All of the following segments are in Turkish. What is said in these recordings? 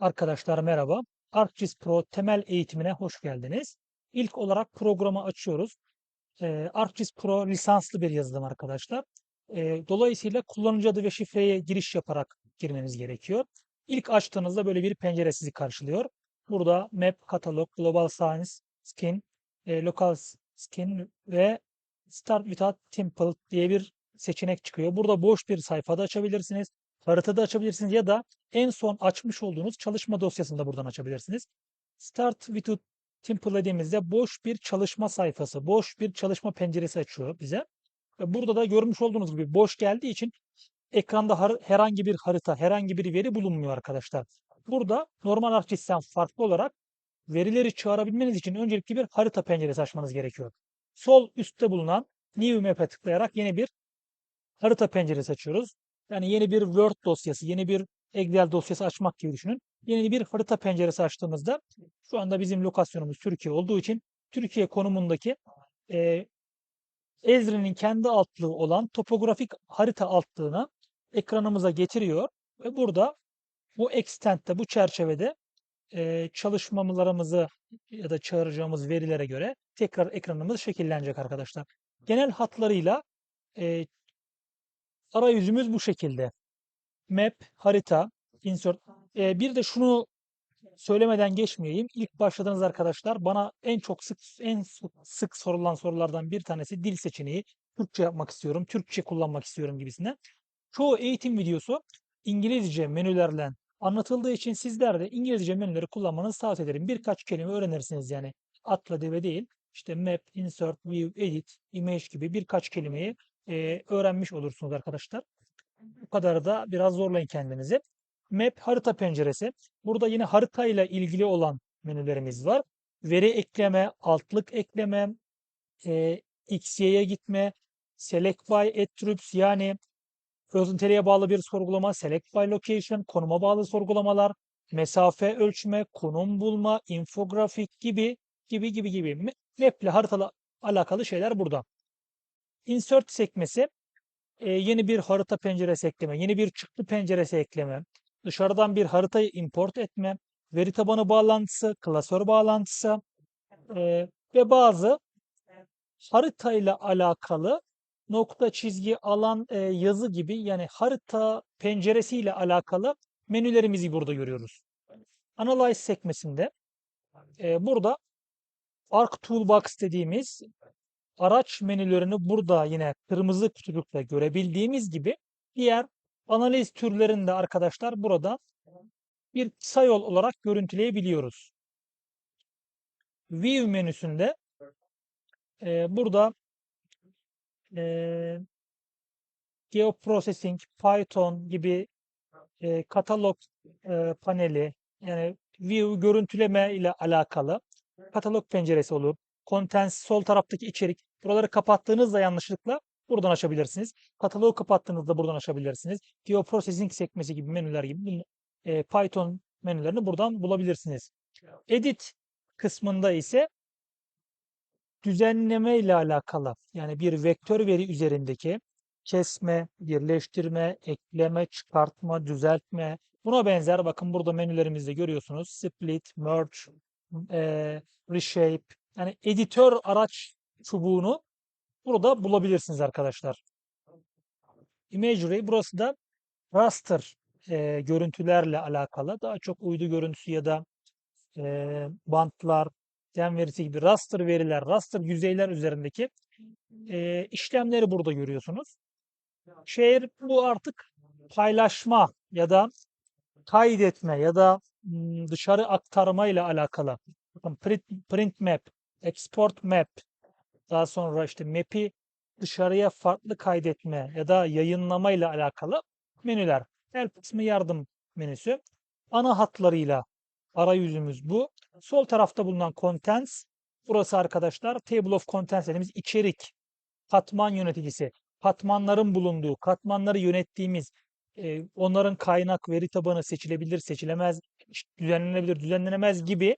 Arkadaşlar merhaba. ArcGIS Pro temel eğitimine hoş geldiniz. İlk olarak programı açıyoruz. Ee, ArcGIS Pro lisanslı bir yazılım arkadaşlar. Ee, dolayısıyla kullanıcı adı ve şifreye giriş yaparak girmeniz gerekiyor. İlk açtığınızda böyle bir pencere sizi karşılıyor. Burada Map, Katalog, Global Science, Skin, e, Local Skin ve Start Without Template diye bir seçenek çıkıyor. Burada boş bir sayfada açabilirsiniz. Haritada açabilirsiniz ya da en son açmış olduğunuz çalışma dosyasını da buradan açabilirsiniz. Start with Temple dediğimizde boş bir çalışma sayfası, boş bir çalışma penceresi açıyor bize. Ve burada da görmüş olduğunuz gibi boş geldiği için ekranda herhangi bir harita, herhangi bir veri bulunmuyor arkadaşlar. Burada normal ArcGIS'ten farklı olarak verileri çağırabilmeniz için öncelikle bir harita penceresi açmanız gerekiyor. Sol üstte bulunan New Map'e tıklayarak yeni bir harita penceresi açıyoruz. Yani yeni bir Word dosyası, yeni bir Excel dosyası açmak gibi düşünün. Yeni bir harita penceresi açtığımızda şu anda bizim lokasyonumuz Türkiye olduğu için Türkiye konumundaki e, Ezri'nin kendi altlığı olan topografik harita altlığına ekranımıza getiriyor ve burada bu extent'te, bu çerçevede e, çalışmalarımızı ya da çağıracağımız verilere göre tekrar ekranımız şekillenecek arkadaşlar. Genel hatlarıyla e, arayüzümüz bu şekilde. Map, harita, insert. E, bir de şunu söylemeden geçmeyeyim. İlk başladığınız arkadaşlar bana en çok sık en sık sorulan sorulardan bir tanesi dil seçeneği. Türkçe yapmak istiyorum, Türkçe kullanmak istiyorum gibisinden. Çoğu eğitim videosu İngilizce menülerle anlatıldığı için sizler de İngilizce menüleri kullanmanızı tavsiye ederim. Birkaç kelime öğrenirsiniz yani. Atla deve değil. İşte map, insert, view, edit, image gibi birkaç kelimeyi e, öğrenmiş olursunuz arkadaşlar. Bu kadar da biraz zorlayın kendinizi. Map harita penceresi. Burada yine harita ile ilgili olan menülerimiz var. Veri ekleme, altlık ekleme, e, XY'ye gitme, select by attributes yani özünteliğe bağlı bir sorgulama, select by location, konuma bağlı sorgulamalar, mesafe ölçme, konum bulma, infografik gibi gibi gibi gibi map ile haritalı alakalı şeyler burada. Insert sekmesi e, yeni bir harita penceresi ekleme, yeni bir çıktı penceresi ekleme, dışarıdan bir haritayı import etme, veri tabanı bağlantısı, klasör bağlantısı e, ve bazı haritayla alakalı nokta, çizgi, alan, e, yazı gibi yani harita penceresiyle alakalı menülerimizi burada görüyoruz. Analyze sekmesinde e, burada Arc Toolbox dediğimiz araç menülerini burada yine kırmızı kutucukla görebildiğimiz gibi diğer analiz türlerini de arkadaşlar burada bir kısa yol olarak görüntüleyebiliyoruz. View menüsünde e, burada e, Geoprocessing, Python gibi e, katalog e, paneli yani view görüntüleme ile alakalı katalog penceresi olur. Contents sol taraftaki içerik. Buraları kapattığınızda yanlışlıkla buradan açabilirsiniz. Katalogu kapattığınızda buradan açabilirsiniz. Geoprocessing sekmesi gibi menüler gibi e, Python menülerini buradan bulabilirsiniz. Edit kısmında ise düzenleme ile alakalı yani bir vektör veri üzerindeki kesme, birleştirme, ekleme, çıkartma, düzeltme buna benzer bakın burada menülerimizde görüyorsunuz split, merge, e, reshape yani editör araç çubuğunu burada bulabilirsiniz arkadaşlar. Imagery burası da raster e, görüntülerle alakalı daha çok uydu görüntüsü ya da e, bantlar, den verisi gibi raster veriler, raster yüzeyler üzerindeki e, işlemleri burada görüyorsunuz. Share bu artık paylaşma ya da kaydetme ya da dışarı aktarma ile alakalı. Bakın print, print map, export map, daha sonra işte map'i dışarıya farklı kaydetme ya da yayınlama ile alakalı menüler. Help kısmı yardım menüsü. Ana hatlarıyla arayüzümüz bu. Sol tarafta bulunan contents. Burası arkadaşlar table of contents dediğimiz içerik. Katman yöneticisi. Katmanların bulunduğu, katmanları yönettiğimiz, e, onların kaynak, veri tabanı seçilebilir, seçilemez, düzenlenebilir, düzenlenemez gibi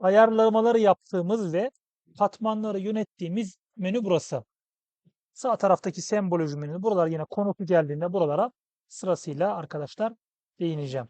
ayarlamaları yaptığımız ve katmanları yönettiğimiz menü burası. Sağ taraftaki semboloji menü. Buralar yine konusu geldiğinde buralara sırasıyla arkadaşlar değineceğim.